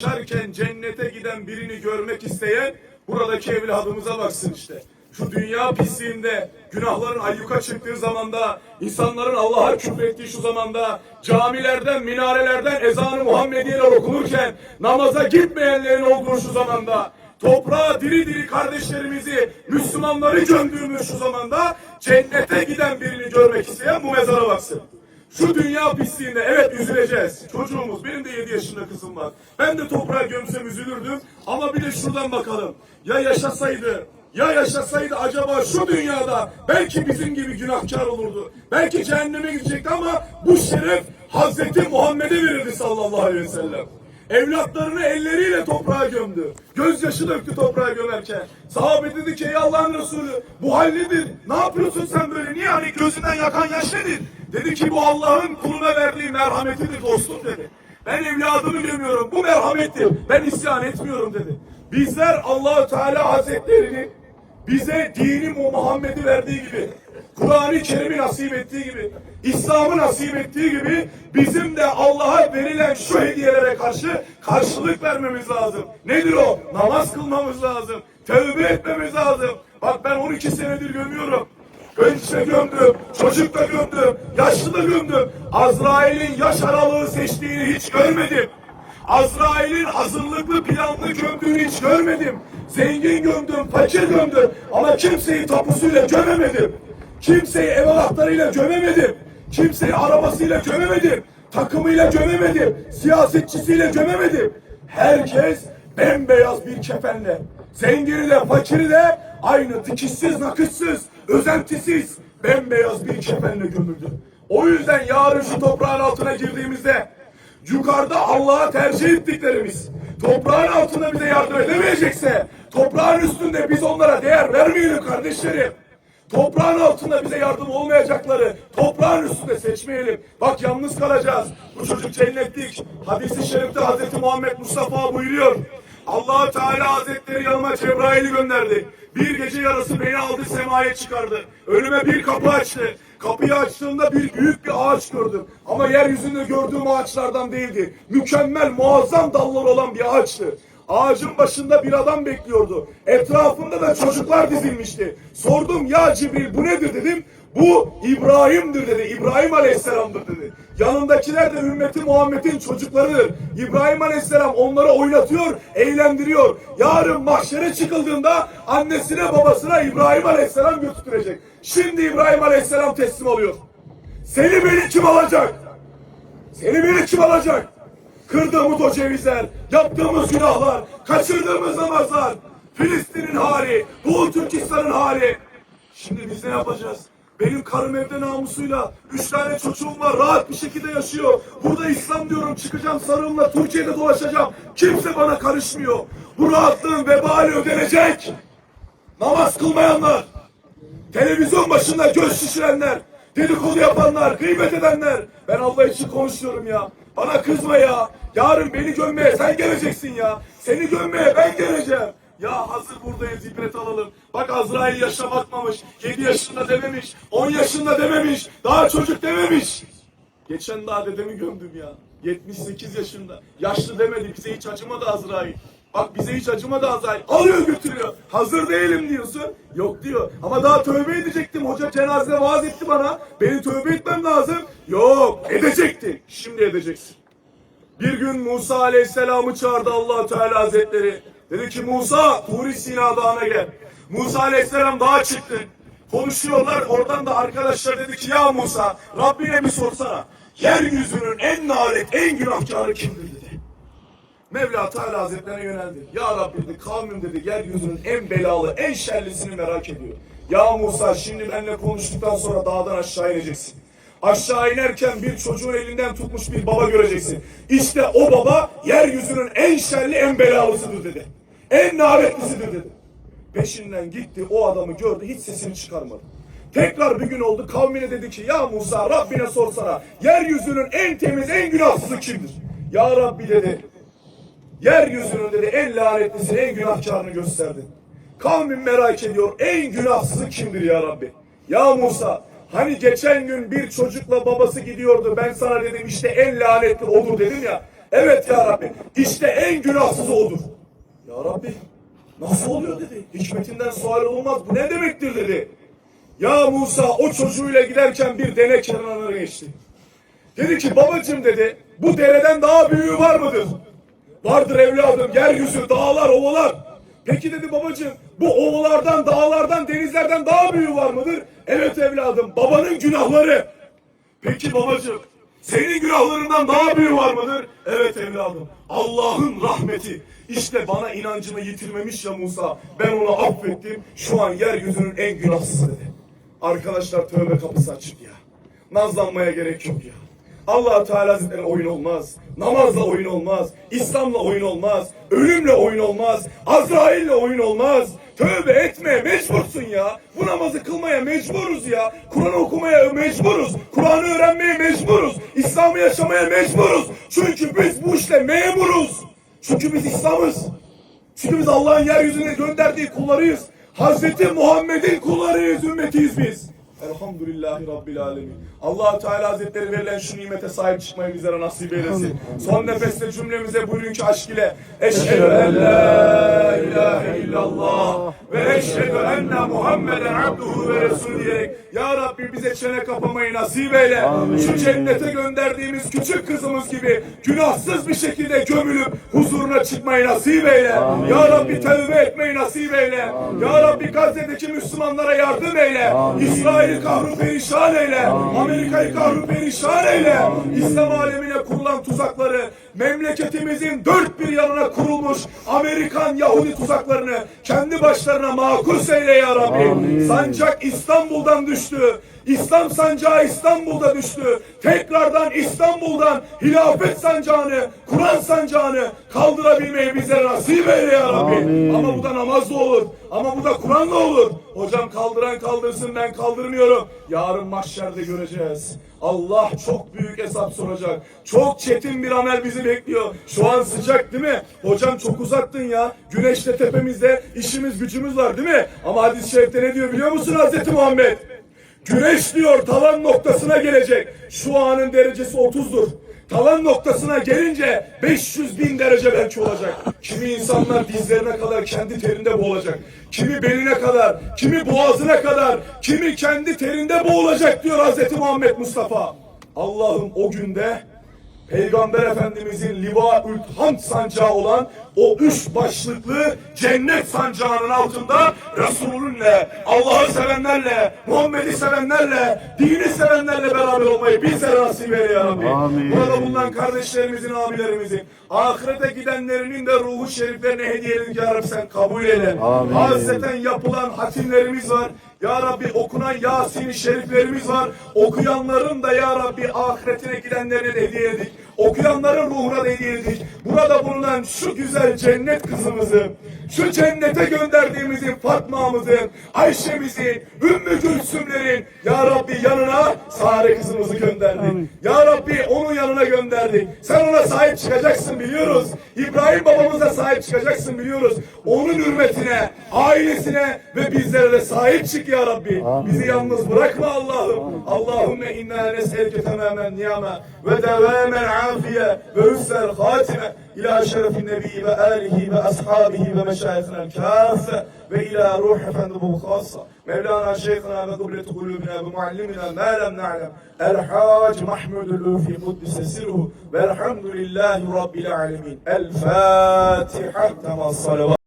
yaşarken cennete giden birini görmek isteyen buradaki evladımıza baksın işte. Şu dünya pisliğinde, günahların ayyuka çıktığı zamanda, insanların Allah'a küfrettiği şu zamanda, camilerden, minarelerden ezanı Muhammediyeler okunurken, namaza gitmeyenlerin olduğu şu zamanda, toprağa diri diri kardeşlerimizi, Müslümanları gömdüğümüz şu zamanda, cennete giden birini görmek isteyen bu mezara baksın. Şu dünya pisliğinde evet üzüleceğiz. Çocuğumuz, benim de 7 yaşında kızım var. Ben de toprağa gömsem üzülürdüm. Ama bir de şuradan bakalım. Ya yaşasaydı, ya yaşasaydı acaba şu dünyada belki bizim gibi günahkar olurdu. Belki cehenneme gidecekti ama bu şeref Hazreti Muhammed'e verildi sallallahu aleyhi ve sellem. Evlatlarını elleriyle toprağa gömdü. Gözyaşı döktü toprağa gömerken. Sahabe dedi ki ey Allah'ın Resulü bu hal nedir? Ne yapıyorsun sen böyle? Niye hani gözünden yakan yaş nedir? Dedi ki bu Allah'ın kuluna verdiği merhametidir dostum dedi. Ben evladımı gömüyorum. Bu merhamettir. Ben isyan etmiyorum dedi. Bizler Allahu Teala Hazretlerinin bize dini Muhammed'i verdiği gibi, Kur'an-ı Kerim'i nasip ettiği gibi, İslam'ı nasip ettiği gibi bizim de Allah'a verilen şu hediyelere karşı karşılık vermemiz lazım. Nedir o? Namaz kılmamız lazım. Tövbe etmemiz lazım. Bak ben 12 senedir gömüyorum. Genç de gömdüm, çocuk da gömdüm, yaşlı gömdüm. Azrail'in yaş aralığı seçtiğini hiç görmedim. Azrail'in hazırlıklı planlı gömdüğünü hiç görmedim. Zengin gömdüm, fakir gömdüm ama kimseyi tapusuyla gömemedim. Kimseyi ev anahtarıyla gömemedim. Kimseyi arabasıyla gömemedim. Takımıyla gömemedim. Siyasetçisiyle gömemedim. Herkes bembeyaz bir kefenle. Zengini de fakiri de aynı dikişsiz nakışsız, özentisiz bembeyaz bir kefenle gömüldü. O yüzden yarın şu toprağın altına girdiğimizde yukarıda Allah'a tercih ettiklerimiz toprağın altında bize yardım edemeyecekse toprağın üstünde biz onlara değer vermeyelim kardeşlerim. Toprağın altında bize yardım olmayacakları toprağın üstünde seçmeyelim. Bak yalnız kalacağız. Bu çocuk cennetlik. Hadis-i şerifte Hazreti Muhammed Mustafa buyuruyor. allah Teala Hazretleri yanıma Cebrail'i gönderdi. Bir gece yarısı beni aldı semaya çıkardı. Önüme bir kapı açtı. Kapıyı açtığımda bir büyük bir ağaç gördüm. Ama yeryüzünde gördüğüm ağaçlardan değildi. Mükemmel, muazzam dalları olan bir ağaçtı. Ağacın başında bir adam bekliyordu. Etrafında da çocuklar dizilmişti. Sordum ya Cibril bu nedir dedim. Bu İbrahim'dir dedi. İbrahim Aleyhisselam'dır dedi. Yanındakiler de ümmeti Muhammed'in çocuklarıdır. İbrahim Aleyhisselam onları oynatıyor, eğlendiriyor. Yarın mahşere çıkıldığında annesine babasına İbrahim Aleyhisselam götürecek. Şimdi İbrahim Aleyhisselam teslim oluyor. Seni beni kim alacak? Seni beni kim alacak? Kırdığımız o cevizler, yaptığımız günahlar, kaçırdığımız namazlar, Filistin'in hali, Doğu Türkistan'ın hali. Şimdi biz ne yapacağız? Benim karım evde namusuyla, üç tane çocuğum var, rahat bir şekilde yaşıyor. Burada İslam diyorum, çıkacağım sarığımla Türkiye'de dolaşacağım. Kimse bana karışmıyor. Bu rahatlığın vebali ödenecek. Namaz kılmayanlar, televizyon başında göz şişirenler, dedikodu yapanlar, gıybet edenler. Ben Allah için konuşuyorum ya. Bana kızma ya. Yarın beni gömmeye sen geleceksin ya. Seni gömmeye ben geleceğim. Ya hazır buradayız ibret alalım. Bak Azrail yaşa bakmamış. 7 yaşında dememiş. 10 yaşında dememiş. Daha çocuk dememiş. Geçen daha dedemi gömdüm ya. 78 yaşında. Yaşlı demedi. Bize hiç acımadı Azrail. Bak bize hiç acımadı Azrail. Alıyor götürüyor. Hazır değilim diyorsun. Yok diyor. Ama daha tövbe edecektim. Hoca cenazede vaaz etti bana. Beni tövbe etmem lazım. Yok edecektin. Şimdi edeceksin. Bir gün Musa Aleyhisselam'ı çağırdı allah Teala Hazretleri. Dedi ki Musa Turi Sina Dağı'na gel. Musa Aleyhisselam dağa çıktı. Konuşuyorlar oradan da arkadaşlar dedi ki ya Musa Rabbine bir sorsana. Yeryüzünün en nalet en günahkarı kimdir. Mevla Teala Hazretlerine yöneldi. Ya Rabbi dedi kavmim dedi yeryüzünün en belalı en şerlisini merak ediyor. Ya Musa şimdi benimle konuştuktan sonra dağdan aşağı ineceksin. Aşağı inerken bir çocuğun elinden tutmuş bir baba göreceksin. İşte o baba yeryüzünün en şerli en belalısıdır dedi. En naretlisidir dedi. Peşinden gitti o adamı gördü hiç sesini çıkarmadı. Tekrar bir gün oldu kavmine dedi ki ya Musa Rabbine sorsana yeryüzünün en temiz en günahsızı kimdir? Ya Rabbi dedi yeryüzünün dedi en lanetlisini en günahkarını gösterdi. Kavmim merak ediyor en günahsızı kimdir ya Rabbi? Ya Musa hani geçen gün bir çocukla babası gidiyordu ben sana dedim işte en lanetli odur dedim ya. Evet ya Rabbi işte en günahsızı odur. Ya Rabbi nasıl oluyor dedi. Hikmetinden sual olmaz bu ne demektir dedi. Ya Musa o çocuğuyla giderken bir dere kenarına geçti. Dedi ki babacım dedi bu dereden daha büyüğü var mıdır? Vardır evladım yeryüzü dağlar ovalar. Peki dedi babacım bu ovalardan dağlardan denizlerden daha büyüğü var mıdır? Evet evladım babanın günahları. Peki babacım senin günahlarından daha büyüğü var mıdır? Evet evladım Allah'ın rahmeti. İşte bana inancını yitirmemiş ya Musa. Ben onu affettim. Şu an yeryüzünün en günahsızı dedi. Arkadaşlar tövbe kapısı açık ya. Nazlanmaya gerek yok ya. Allah Teala Hazretleri oyun olmaz. Namazla oyun olmaz. İslam'la oyun olmaz. Ölümle oyun olmaz. Azrail'le oyun olmaz. Tövbe etme mecbursun ya. Bu namazı kılmaya mecburuz ya. Kur'an okumaya mecburuz. Kur'an'ı öğrenmeye mecburuz. İslam'ı yaşamaya mecburuz. Çünkü biz bu işle memuruz. Çünkü biz İslam'ız. Çünkü biz Allah'ın yeryüzüne gönderdiği kullarıyız. Hazreti Muhammed'in kullarıyız, ümmetiyiz biz. Elhamdülillahi Rabbil Alemin. allah Teala Hazretleri verilen şu nimete sahip çıkmayı bizlere nasip eylesin. Son nefeste cümlemize buyurun ki aşk ile Eşhedü en la ilahe illallah ve eşhedü enne Muhammeden abduhu ve resulü diyerek Ya Rabbi bize çene kapamayı nasip eyle. Şu cennete gönderdiğimiz küçük kızımız gibi günahsız bir şekilde gömülüp huzuruna çıkmayı nasip eyle. Ya Rabbi tevbe etmeyi nasip eyle. Ya Rabbi Gazze'deki Müslümanlara yardım eyle. İsrail'i kahru perişan eyle. Amerika'yı kahru perişan eyle. İslam alemine kurulan tuzakları memleketimizin dört bir yanına kurulmuş Amerikan Yahudi tuzaklarını kendi başlarına makus eyle ya Rabbi. Sancak İstanbul'dan düştü. İslam sancağı İstanbul'da düştü. Tekrardan İstanbul'dan hilafet sancağını, Kur'an sancağını kaldırabilmeyi bize nasip eyle ya Rabbi. Ama bu da namazla olur. Ama bu da Kur'an'la olur. Hocam kaldıran kaldırsın ben kaldırmıyorum. Yarın mahşerde göreceğiz. Allah çok büyük hesap soracak. Çok çetin bir amel bizi bekliyor. Şu an sıcak değil mi? Hocam çok uzattın ya. Güneş de tepemizde. işimiz gücümüz var değil mi? Ama hadis-i şerifte ne diyor biliyor musun Hazreti Muhammed? Güneş diyor tavan noktasına gelecek. Şu anın derecesi 30'dur. Tavan noktasına gelince 500 bin derece belki olacak. Kimi insanlar dizlerine kadar kendi terinde boğulacak. Kimi beline kadar, kimi boğazına kadar, kimi kendi terinde boğulacak diyor Hazreti Muhammed Mustafa. Allah'ım o günde Peygamber Efendimizin Livaül Hamd sancağı olan o üç başlıklı cennet sancağının altında Resulünle, Allah'ı sevenlerle, Muhammed'i sevenlerle, dini sevenlerle beraber olmayı bizlere nasip eyle ya Rabbi. Amin. Burada bulunan kardeşlerimizin, abilerimizin, ahirete gidenlerinin de ruhu şeriflerine hediye edin ya Rabbi sen kabul eyle. Amin. Hazreten yapılan hatimlerimiz var. Ya Rabbi okunan Yasin-i şeriflerimiz var. Okuyanların da Ya Rabbi ahiretine gidenlerine de hediye edik. Okuyanların ruhuna edik. Burada bulunan şu güzel cennet kızımızı, şu cennete gönderdiğimizin Fatma'mızın, Ayşe'mizin, Ümmü Gülsümlerin Ya Rabbi yanına Sare kızımızı gönderdik. Ya Rabbi onun yanına gönderdik. Sen ona sahip çıkacaksın biliyoruz. İbrahim babamıza sahip çıkacaksın biliyoruz. Onun hürmetine, ailesine ve bizlere de sahip çık ya Rabbi. Bizi yalnız bırakma Allah'ım. Allahümme inna nes'elke tamamen niyame ve devamen العافية وحسن الخاتمة إلى شرف النبي وآله وأصحابه ومشايخنا الكافة وإلى روح فندبه خاصة مولانا شيخنا وقبلة قلوبنا ومعلمنا ما لم نعلم الحاج محمود اللوفي قدس سره والحمد لله رب العالمين. الفاتحة تمام الصلوات